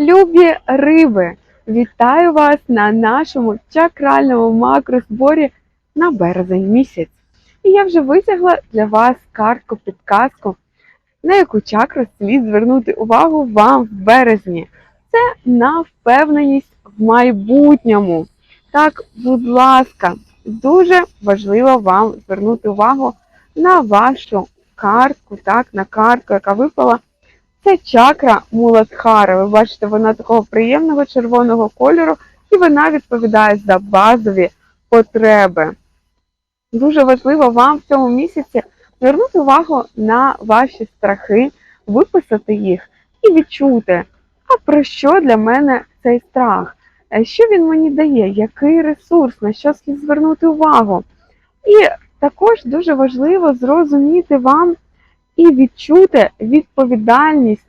Любі риби! Вітаю вас на нашому чакральному макрозборі на березень місяць. І я вже витягла для вас картку підказку, на яку чакру слід звернути увагу вам в березні. Це на впевненість в майбутньому. Так, будь ласка, дуже важливо вам звернути увагу на вашу картку, так, на картку, яка випала. Це чакра Муладхара. Ви бачите, вона такого приємного червоного кольору, і вона відповідає за базові потреби. Дуже важливо вам в цьому місяці звернути увагу на ваші страхи, виписати їх і відчути, а про що для мене цей страх? Е, Що він мені дає? Який ресурс, на що слід звернути увагу? І також дуже важливо зрозуміти вам і відчути відповідальність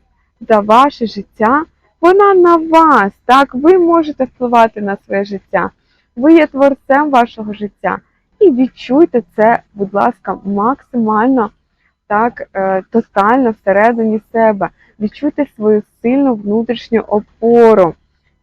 за ваше життя. Вона на вас. Так, ви можете впливати на своє життя. Ви є творцем вашого життя. І відчуйте це, будь ласка, максимально так, е, тотально всередині себе. Відчуйте свою сильну внутрішню опору.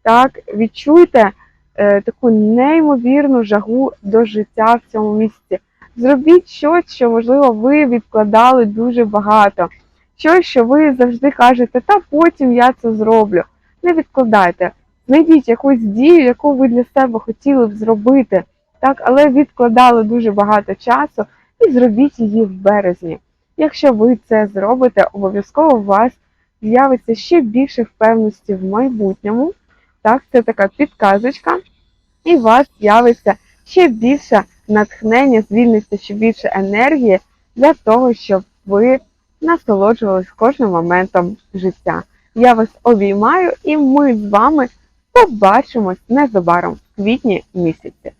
Так, відчуйте е, таку неймовірну жагу до життя в цьому місці. Зробіть щось, що, можливо, ви відкладали дуже багато. Щось, що ви завжди кажете, та потім я це зроблю. Не відкладайте. Знайдіть якусь дію, яку ви для себе хотіли б зробити, так, але відкладали дуже багато часу і зробіть її в березні. Якщо ви це зробите, обов'язково у вас з'явиться ще більше впевненості в майбутньому. Так, це така підказочка, і у вас з'явиться ще більше натхнення, звільниться ще більше енергії для того, щоб ви насолоджувались кожним моментом життя. Я вас обіймаю і ми з вами побачимось незабаром в квітні місяці.